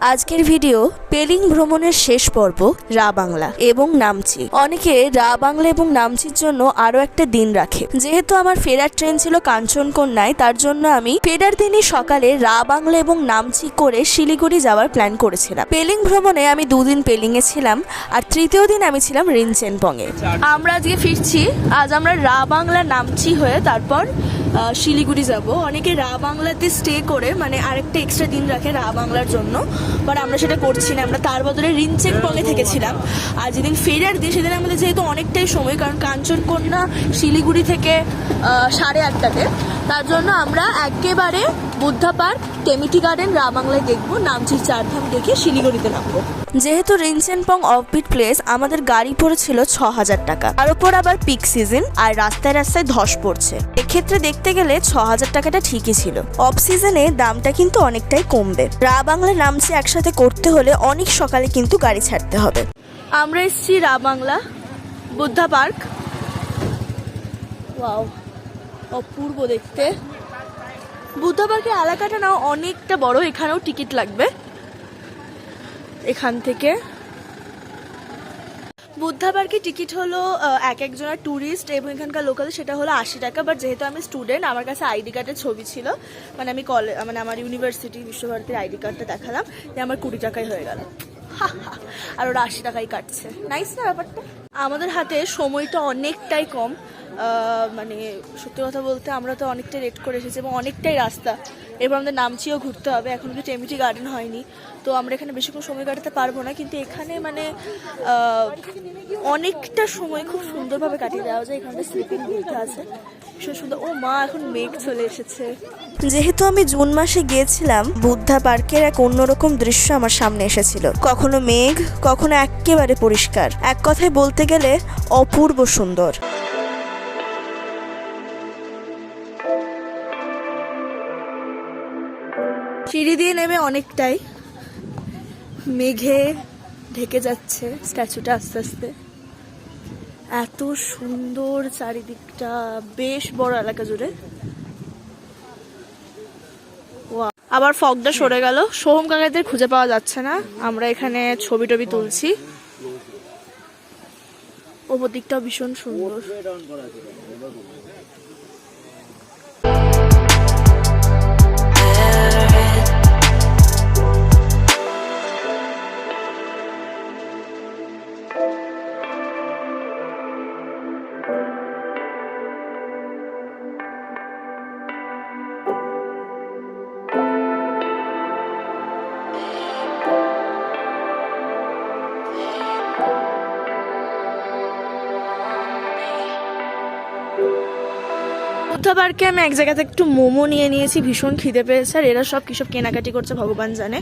আজকের ভিডিও পেলিং ভ্রমণের শেষ পর্ব রা বাংলা এবং নামচি। অনেকে রা বাংলা এবং নামচির জন্য আরও একটা দিন রাখে। যেহেতু আমার ফেরার ট্রেন ছিল কাঞ্চনকন্যায় তার জন্য আমি ফেরার দিনই সকালে রা বাংলা এবং নামচি করে শিলিগুড়ি যাওয়ার প্ল্যান করেছিলাম। পেলিং ভ্রমণে আমি দুদিন পেলিং এ ছিলাম আর তৃতীয় দিন আমি ছিলাম রিনচেনপং এ আমরা আজকে ফিরছি, আজ আমরা রা বাংলা নামচি হয়ে তারপর শিলিগুড়ি যাব। অনেকে রা বাংলাতে স্টে করে মানে আরেকটা এক্সট্রা দিন রাখে রা বাংলার জন্য। বাট আমরা সেটা করছি না আমরা তার বদলে রিনচেক পঙ্গে থেকেছিলাম। আর যেদিন ফেরার দিন সেদিন আমাদের যেহেতু অনেকটাই সময় কারণ কাঞ্চনকন্যা শিলিগুড়ি থেকে সাড়ে আটটাতে। তার জন্য আমরা একেবারে বুদ্ধা পার্ক টেমিটি গার্ডেন রা বাংলায় দেখব নামচির চারধাম দেখে শিলিগুড়িতে নামবো। যেহেতু রিনচেনপং অফবিট প্লেস আমাদের গাড়ি পড়েছিল ছ হাজার টাকা। তার উপর আবার পিক সিজন আর রাস্তায় রাস্তায় ধস পড়ছে। এক্ষেত্রে দেখতে গেলে ছ হাজার টাকাটা ঠিকই ছিল। অফ সিজনে দামটা কিন্তু অনেকটাই কমবে। রা বাংলা নামচি একসাথে করতে হলে অনেক সকালে কিন্তু গাড়ি ছাড়তে হবে। আমরা এসেছি রা বাংলা বুদ্ধা পার্ক। ওয়াও অপূর্ব দেখতে। বুদ্ধা পার্কের এলাকাটা না অনেকটা বড়, এখানেও টিকিট লাগবে। এখান থেকে। বুদ্ধা পার্কের টিকিট হলো এক একজনের ট্যুরিস্ট এবং এখানকার লোকাল সেটা হলো আশি টাকা। বাট যেহেতু আমি স্টুডেন্ট আমার কাছে আইডি কার্ডের ছবি ছিল। মানে আমি কলেজ মানে আমার ইউনিভার্সিটি বিশ্বভারতীর আইডি কার্ডটা দেখালাম। যে আমার কুড়ি টাকায় হয়ে গেল। আর ওরা আশি টাকাই কাটছে। নাইস না ব্যাপারটা? আমাদের হাতে সময়টা অনেকটাই কম। মানে সত্যি কথা বলতে আমরা তো অনেকটাই রেট করে এসেছি এবং অনেকটাই রাস্তা। এবার আমাদের নামচিও ঘুরতে হবে, এখন কি টেমিটি গার্ডেন হয়নি। তো আমরা এখানে বেশিক্ষণ সময় কাটাতে পারব না, কিন্তু এখানে মানে অনেকটা সময় খুব সুন্দরভাবে কাটিয়ে দেওয়া যায়। এখানে স্লিপিং বিলটা আছে। ভীষণ সুন্দর। ও মা, এখন মেঘ চলে এসেছে। যেহেতু আমি জুন মাসে গিয়েছিলাম, বুদ্ধা পার্কের এক অন্যরকম দৃশ্য আমার সামনে এসেছিল। কখনো মেঘ, কখনো একেবারে পরিষ্কার। এক কথায় বলতে গেলে অপূর্ব সুন্দর। সিঁড়ি দিয়ে নেমে অনেকটাই মেঘে ঢেকে যাচ্ছে স্ট্যাচুটা আস্তে আস্তে। এত সুন্দর চারিদিকটা, বেশ বড় এলাকা জুড়ে. আবার ফগটা সরে গেল। সোহম কাকাদের খুঁজে পাওয়া যাচ্ছে না। আমরা এখানে ছবি টবি তুলছি। ওপর দিকটাও ভীষণ সুন্দর। বুদ্ধা পার্কে আমি এক জায়গাতে একটু মোমো নিয়ে নিয়েছি, ভীষণ খিদে পেয়েছে, আর এরা সব কিসব কেনাকাটি করছে, ভগবান জানে।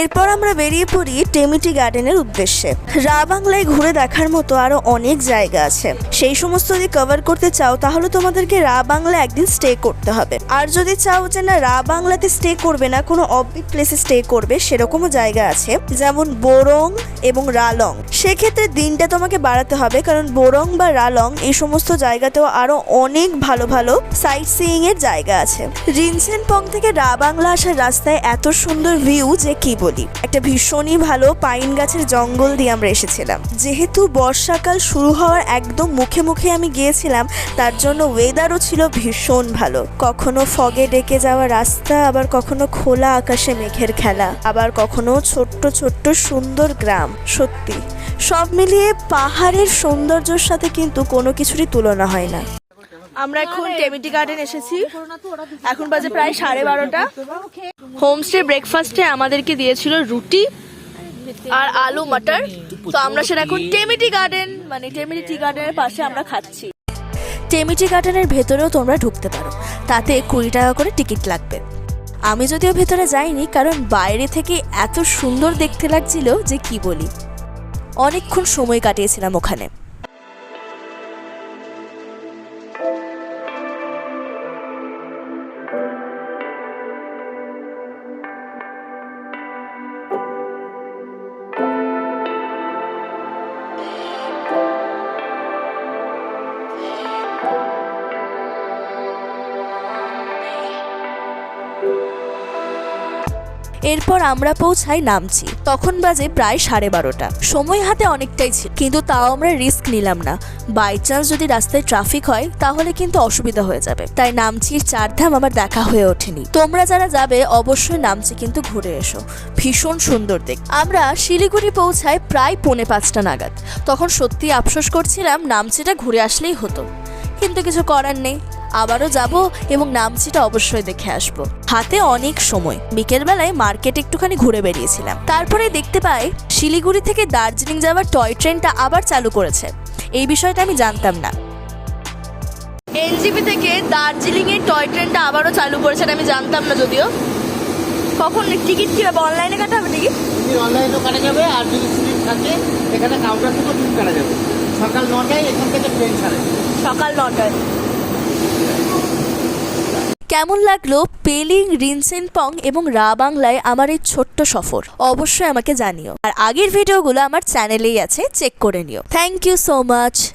এরপর আমরা বেরিয়ে পড়ি টেমিটি গার্ডেনের উদ্দেশ্যে। রা বাংলায় ঘুরে দেখার মতো আরও অনেক জায়গা আছে। সেই সমস্ত যদি কভার করতে চাও, তাহলে তোমাদেরকে রা বাংলা একদিন স্টে করতে হবে। আর যদি চাও যে না, রা বাংলাতে স্টে করবে না, কোনো অববিট প্লেসে স্টে করবে, সেরকমও জায়গা আছে, যেমন বোরং এবং রালং সেক্ষেত্রে দিনটা তোমাকে বাড়াতে হবে, কারণ বোরং বা রালং এই সমস্ত জায়গাতেও আরও অনেক ভালো ভালো সাইট সিইং এর জায়গা আছে। রিনসেন পং থেকে রা বাংলা আসার রাস্তায় এত সুন্দর ভিউ যে কি বলি? একটা ভীষণই ভালো পাইন গাছের জঙ্গল দিয়ে আমরা এসেছিলাম। যেহেতু বর্ষাকাল শুরু হওয়ার একদম মুখে মুখে আমি গিয়েছিলাম, তার জন্য ওয়েদারও ছিল ভীষণ ভালো। কখনো ফগে ডেকে যাওয়া রাস্তা, আবার কখনো খোলা আকাশে মেঘের খেলা, আবার কখনো ছোট্ট ছোট্ট, সুন্দর গ্রাম, সত্যি। সব মিলিয়ে পাহাড়ের সৌন্দর্যের সাথে কিন্তু কোনো কিছুরই তুলনা হয় না। আমরা এখন টেমিটি গার্ডেন এসেছি। এখন বাজে প্রায় সাড়ে বারোটা। হোমস্টে ব্রেকফাস্টে আমাদেরকে দিয়েছিল রুটি আর আলু মাটার। তো আমরা সেটা এখন টেমিটি গার্ডেন মানে টেমিটি টি গার্ডেনের পাশে আমরা খাচ্ছি। টেমিটি গার্ডেনের ভেতরেও তোমরা ঢুকতে পারো। তাতে কুড়ি টাকা করে টিকিট লাগবে। আমি যদিও ভেতরে যাইনি কারণ বাইরে থেকে এত সুন্দর দেখতে লাগছিল যে কি বলি। অনেকক্ষণ সময় কাটিয়েছিলাম ওখানে। এরপর আমরা পৌঁছাই নামছি। তখন বাজে প্রায় সাড়ে বারোটা। সময় হাতে অনেকটাই ছিল, কিন্তু তাও আমরা রিস্ক নিলাম না। বাই চান্স যদি রাস্তায় ট্রাফিক হয়, তাহলে কিন্তু অসুবিধা হয়ে যাবে। তাই নামচির চারধাম আমার দেখা হয়ে ওঠেনি। তোমরা যারা যাবে, অবশ্যই নামচি কিন্তু ঘুরে এসো। ভীষণ সুন্দর দেখ। আমরা শিলিগুড়ি পৌঁছায় প্রায় পৌনে পাঁচটা নাগাদ। তখন সত্যি আফসোস করছিলাম নামচিটা ঘুরে আসলেই হতো। কিন্তু কিছু করার নেই। আবারও যাব এবং নামচিটা অবশ্যই দেখে আসব। হাতে অনেক সময়। বিকেলবেলায় মার্কেট একটুখানি ঘুরে বেরিয়েছিলাম। তারপরে দেখতে পাই শিলিগুড়ি থেকে দার্জিলিং যাওয়ার টয় ট্রেনটা আবার চালু করেছে। এই বিষয়টা আমি জানতাম না। এনজিপি থেকে দার্জিলিং এর টয় ট্রেনটা আবারও চালু করেছে আমি জানতাম না যদিও। কখন টিকিট কীভাবে অনলাইনে কাটা হবে টিকিট? টিকিট অনলাইনেও কাটা যাবে আর যদি সিট থাকে এখানে কাউন্টার থেকেও টিকিট কাটা যাবে। সকাল নটায় এখান থেকে ট্রেন ছাড়ে। সকাল নটায়। কেমন লাগল পেলিং রিনসেনপং এবং রা বাংলায় আমার এই ছোট্ট সফর? অবশ্যই আমাকে জানিও। আর আগের ভিডিওগুলো আমার চ্যানেলেই আছে, চেক করে নিও। Thank you so much